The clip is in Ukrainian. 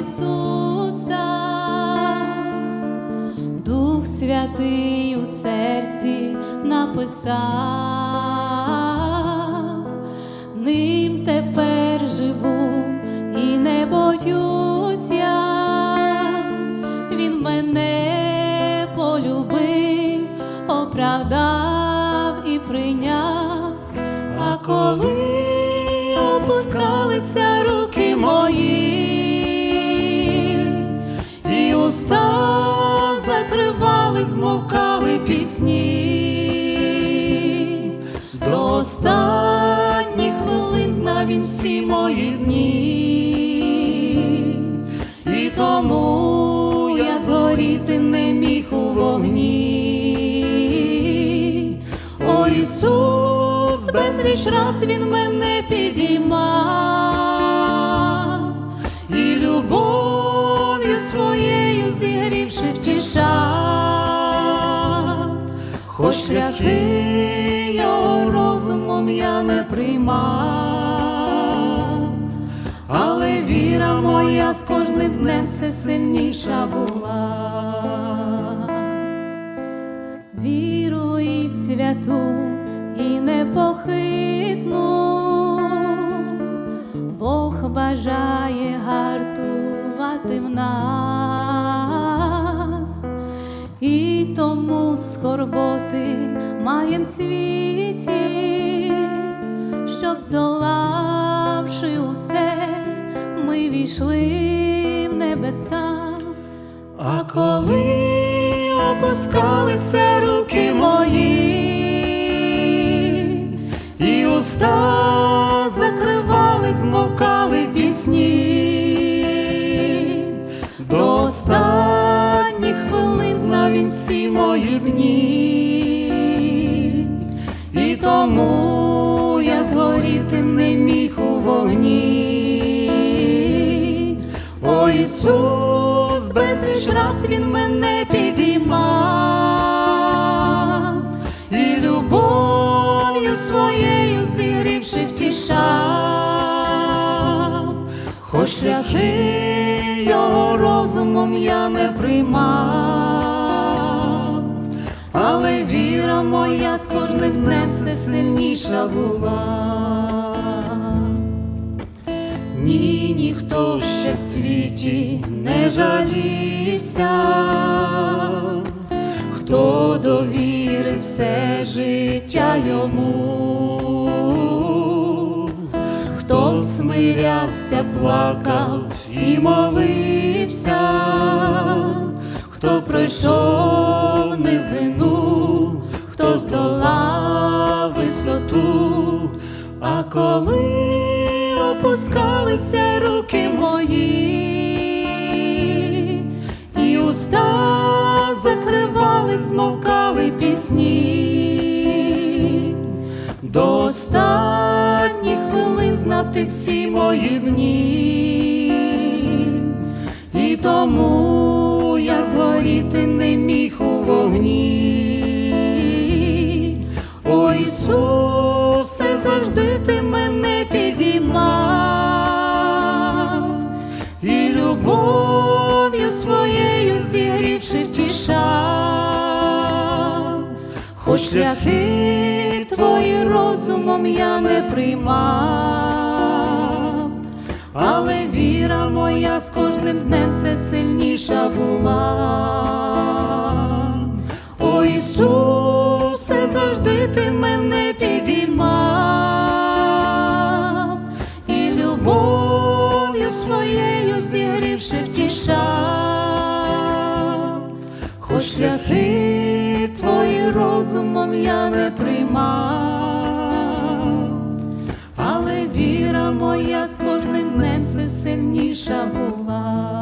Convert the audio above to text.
Ісуса, Дух Святий у серці написав, ним тепер живу і не боюсь я, він мене полюбив, оправдав і прийняв. А коли опускалися змовкали пісні, до останніх хвилин знав він всі мої дні, і тому я згоріти не міг у вогні. О Ісус, безліч раз Він мене підіймав. І любов'ю своєю зігрівши втішав, хоч шляхи його розумом я не приймав, але віра моя з кожним днем все сильніша була. Віру і святу і непохитну, Бог бажає гартувати в нас, і тому скорботи маєм світі, щоб здолавши усе, ми війшли в небеса. А коли опускалися руки мої, і уста закривали, змовкали пісні, до він всі мої дні, і тому я згоріти не міг у вогні. О Ісус, безліч раз Він мене підіймав. І любов'ю своєю зігрівши втішав, хоч шляхи його розумом я не приймав, але віра моя з кожним днем все сильніша була. Ні, ніхто ще в світі не жалівся, хто довірив все життя йому, хто смирявся, плакав і молився, хто пройшов низину, хто здолав висоту, а коли опускалися руки мої, і уста закривали, змовкали пісні, до останніх хвилин знав ти всі мої дні, і тому згоріти не міг у вогні. О Ісусе, завжди ти мене підіймав і любов'ю своєю зігрівши втішав, хоч шляхи твої розумом я не приймав, але віра моя з кожним днем все сильніша була. Шляхи твої розумом я не приймав, але віра моя з кожним днем все сильніша була.